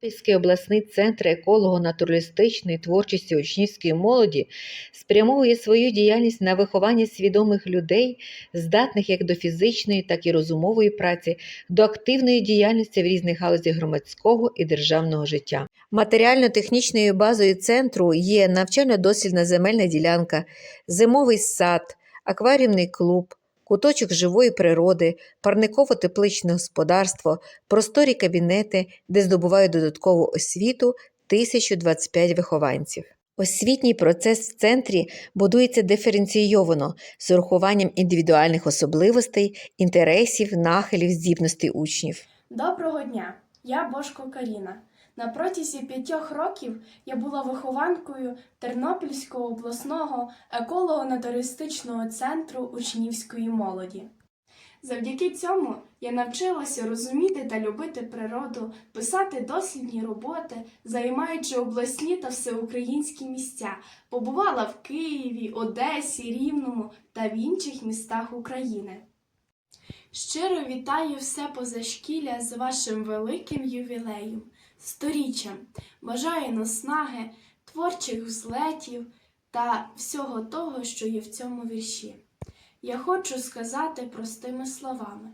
Тернопільський обласний центр еколого-натуралістичної творчості учнівської молоді спрямовує свою діяльність на виховання свідомих людей, здатних як до фізичної, так і розумової праці, до активної діяльності в різних галузях громадського і державного життя. Матеріально-технічною базою центру є навчально-дослідна земельна ділянка, зимовий сад, акваріумний клуб, куточок живої природи, парниково-тепличне господарство, просторі кабінети, де здобувають додаткову освіту 1025 вихованців. Освітній процес в центрі будується диференційовано з урахуванням індивідуальних особливостей, інтересів, нахилів, здібностей учнів. Доброго дня! Я Бошко Каріна. На протязі п'ятьох років я була вихованкою Тернопільського обласного еколого-натуристичного центру учнівської молоді. Завдяки цьому я навчилася розуміти та любити природу, писати дослідні роботи, займаючи обласні та всеукраїнські місця, побувала в Києві, Одесі, Рівному та в інших містах України. Щиро вітаю все позашкілля з вашим великим ювілеєм, сторіччям. Бажаю наснаги, творчих взлетів та всього того, що є в цьому вірші. Я хочу сказати простими словами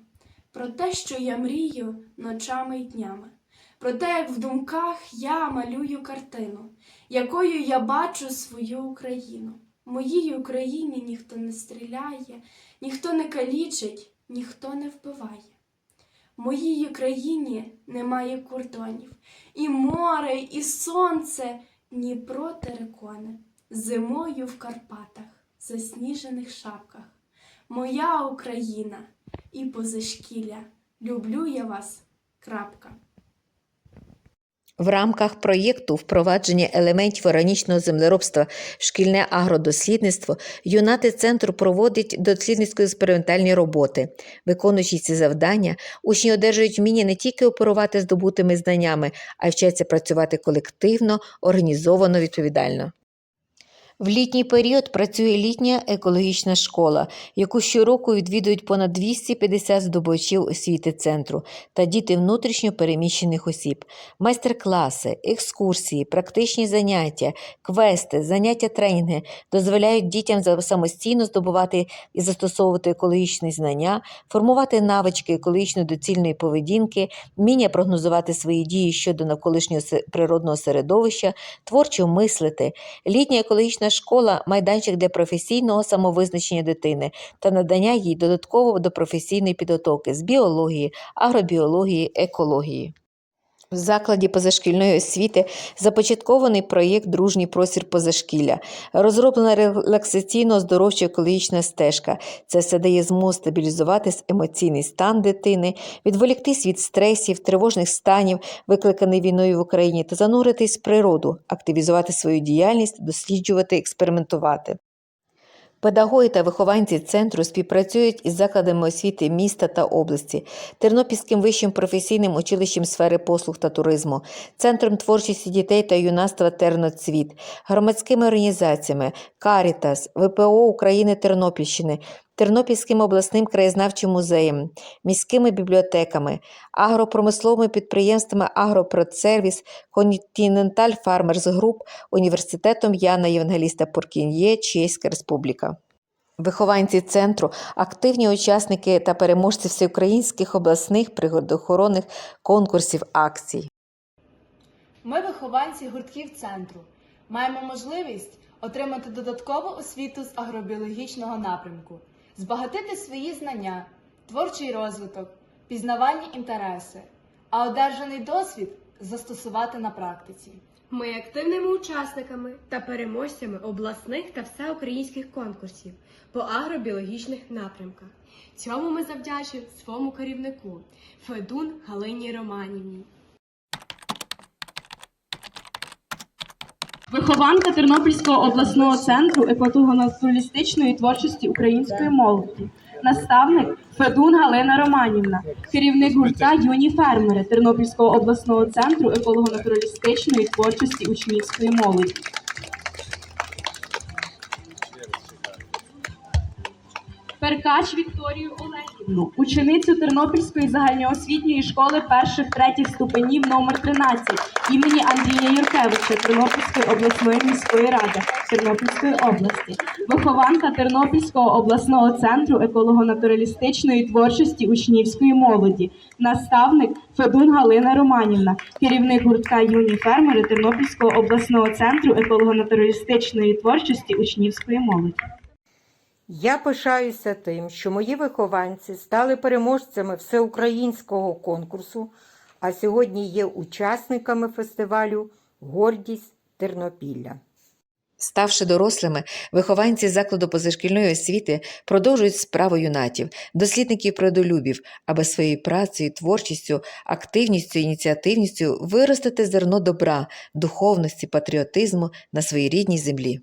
про те, що я мрію ночами й днями, про те, як в думках я малюю картину, якою я бачу свою Україну. Моїй Україні ніхто не стріляє, ніхто не калічить, ніхто не вбиває. Моїй країні немає кордонів, і море, і сонце, Дніпро терикони, зимою в Карпатах, засніжених шапках. Моя Україна і позашкілля. Люблю я вас. Крапка. В рамках проєкту впровадження елементів органічного землеробства в шкільне агродослідництво юнати центр проводить дослідницько-експериментальні роботи. Виконуючи ці завдання, учні одержують вміння не тільки оперувати здобутими знаннями, а й вчаться працювати колективно, організовано, відповідально. В літній період працює літня екологічна школа, яку щороку відвідують понад 250 здобувачів освіти центру та діти внутрішньо переміщених осіб. Майстер-класи, екскурсії, практичні заняття, квести, заняття тренінги дозволяють дітям самостійно здобувати і застосовувати екологічні знання, формувати навички екологічно доцільної поведінки, вміння прогнозувати свої дії щодо навколишнього природного середовища, творчо мислити. Літня екологічна школа майданчик для професійного самовизначення дитини та надання їй додатково до професійної підготовки з біології, агробіології, екології. В закладі позашкільної освіти започаткований проєкт Дружній простір позашкілля, розроблена релаксаційно-оздоровча екологічна стежка. Це все дає змогу стабілізувати емоційний стан дитини, відволіктись від стресів, тривожних станів, викликаних війною в Україні, та зануритись в природу, активізувати свою діяльність, досліджувати, експериментувати. Педагоги та вихованці центру співпрацюють із закладами освіти міста та області, Тернопільським вищим професійним училищем сфери послуг та туризму, Центром творчості дітей та юнацтва Терноцвіт, громадськими організаціями Карітас, ВПО України Тернопільщини, Тернопільським обласним краєзнавчим музеєм, міськими бібліотеками, агропромисловими підприємствами Агропродсервіс, Континенталь Фармерс Груп, університетом Яна Євангеліста Поркін'є, Чеська Республіка. Вихованці центру активні учасники та переможці всеукраїнських обласних природоохоронних конкурсів акцій. Ми, вихованці гуртків центру, маємо можливість отримати додаткову освіту з агробіологічного напрямку, збагатити свої знання, творчий розвиток, пізнавальні інтереси, а одержаний досвід застосувати на практиці. Ми активними учасниками та переможцями обласних та всеукраїнських конкурсів по агробіологічних напрямках. Цьому ми завдячуємо своєму керівнику Федун Галині Романівні. Вихованка Тернопільського обласного центру еколого-натуралістичної творчості української молоді, наставник Федун Галина Романівна, керівник гурта Юні фермери Тернопільського обласного центру еколого-натуралістичної творчості учнівської молоді. Перкач Вікторію Олегівну, ученицю Тернопільської загальноосвітньої школи перших третіх ступенів номер 13 імені Андрія Юркевича Тернопільської обласної міської ради Тернопільської області, вихованка Тернопільського обласного центру еколого-натуралістичної творчості учнівської молоді, наставник Федун Галина Романівна, керівник гуртка юні фермери Тернопільського обласного центру еколого-натуралістичної творчості учнівської молоді. Я пишаюся тим, що мої вихованці стали переможцями всеукраїнського конкурсу, а сьогодні є учасниками фестивалю Гордість Тернопілля. Ставши дорослими, вихованці закладу позашкільної освіти продовжують справу юнатів, дослідників природолюбів, аби своєю працею, творчістю, активністю, ініціативністю виростити зерно добра, духовності, патріотизму на своїй рідній землі.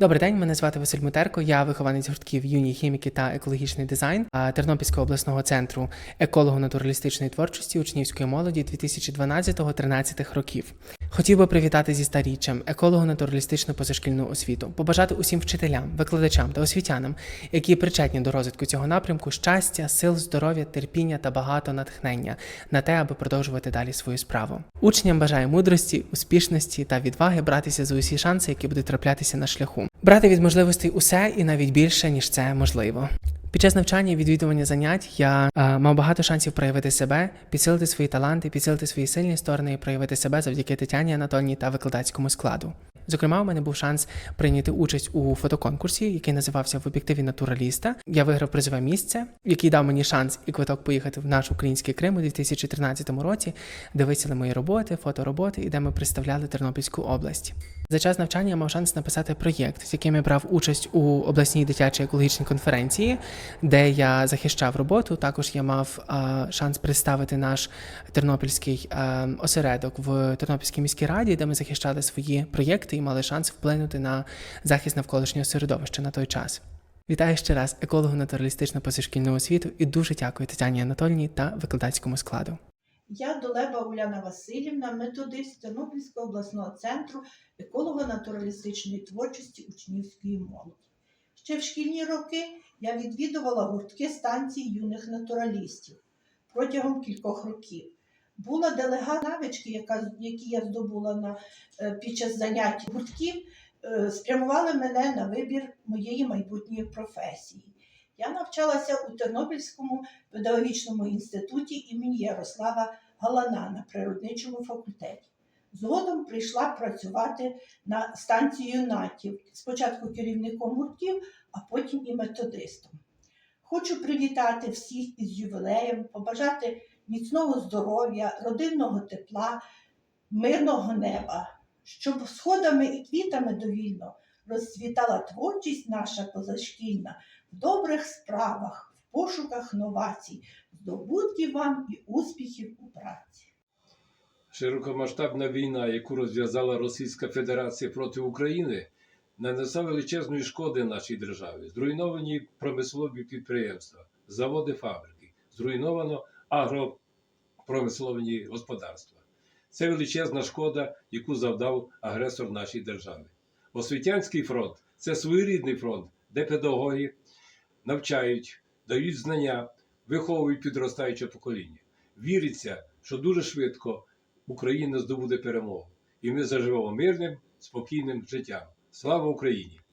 Добрий день, мене звати Василь Мутерко. Я вихованець гуртків юні хіміки та екологічний дизайн Тернопільського обласного центру еколого-натуралістичної творчості учнівської молоді 2012-13 років. Хотів би привітати зі старіччям еколого-натуралістичну позашкільну освіту, побажати усім вчителям, викладачам та освітянам, які причетні до розвитку цього напрямку, щастя, сил, здоров'я, терпіння та багато натхнення на те, аби продовжувати далі свою справу. Учням бажаю мудрості, успішності та відваги братися за усі шанси, які будуть траплятися на шляху. Брати від можливостей усе і навіть більше, ніж це можливо. Під час навчання і відвідування занять я е, мав багато шансів проявити себе, підсилити свої таланти, підсилити свої сильні сторони і проявити себе завдяки Тетяні Анатольній та викладацькому складу. Зокрема, у мене був шанс прийняти участь у фотоконкурсі, який називався в об'єктиві натураліста. Я виграв призове місце, який дав мені шанс і квиток поїхати в наш український Крим у 2013 році, де висіли мої роботи, фотороботи і де ми представляли Тернопільську область. За час навчання я мав шанс написати проєкт, з яким я брав участь у обласній дитячій екологічній конференції, де я захищав роботу. Також я мав а, шанс представити наш тернопільський а, осередок в Тернопільській міській раді, де ми захищали свої проєкти і мали шанс вплинути на захист навколишнього середовища на той час. Вітаю ще раз екологу натуралістичну позашкільну освіту і дуже дякую Тетяні Анатольній та викладацькому складу. Я Долеба Уляна Васильівна, методист Тернопільського обласного центру еколого-натуралістичної творчості учнівської молоді. Ще в шкільні роки я відвідувала гуртки станції юних натуралістів протягом кількох років. Була делегат навички, яка, які я здобула на, е, під час занять гуртків, е, спрямували мене на вибір моєї майбутньої професії. Я навчалася у Тернопільському педагогічному інституті імені Ярослава Галана на природничому факультеті. Згодом прийшла працювати на станцію юнатів, спочатку керівником гуртків, а потім і методистом. Хочу привітати всіх із ювілеєм, побажати міцного здоров'я, родинного тепла, мирного неба, щоб сходами і квітами довільно розцвітала творчість наша позашкільна в добрих справах, в пошуках новацій, здобутків вам і успіхів у праці. Широкомасштабна війна, яку розв'язала Російська Федерація проти України, нанесла величезної шкоди нашій державі. Зруйновані промислові підприємства, заводи, фабрики, зруйновано агропромисловні господарства. Це величезна шкода, яку завдав агресор нашій державі. Освітянський фронт це своєрідний фронт, де педагоги навчають, дають знання, виховують підростаюче покоління. Віриться, що дуже швидко Україна здобуде перемогу, і ми заживемо мирним, спокійним життям. Слава Україні!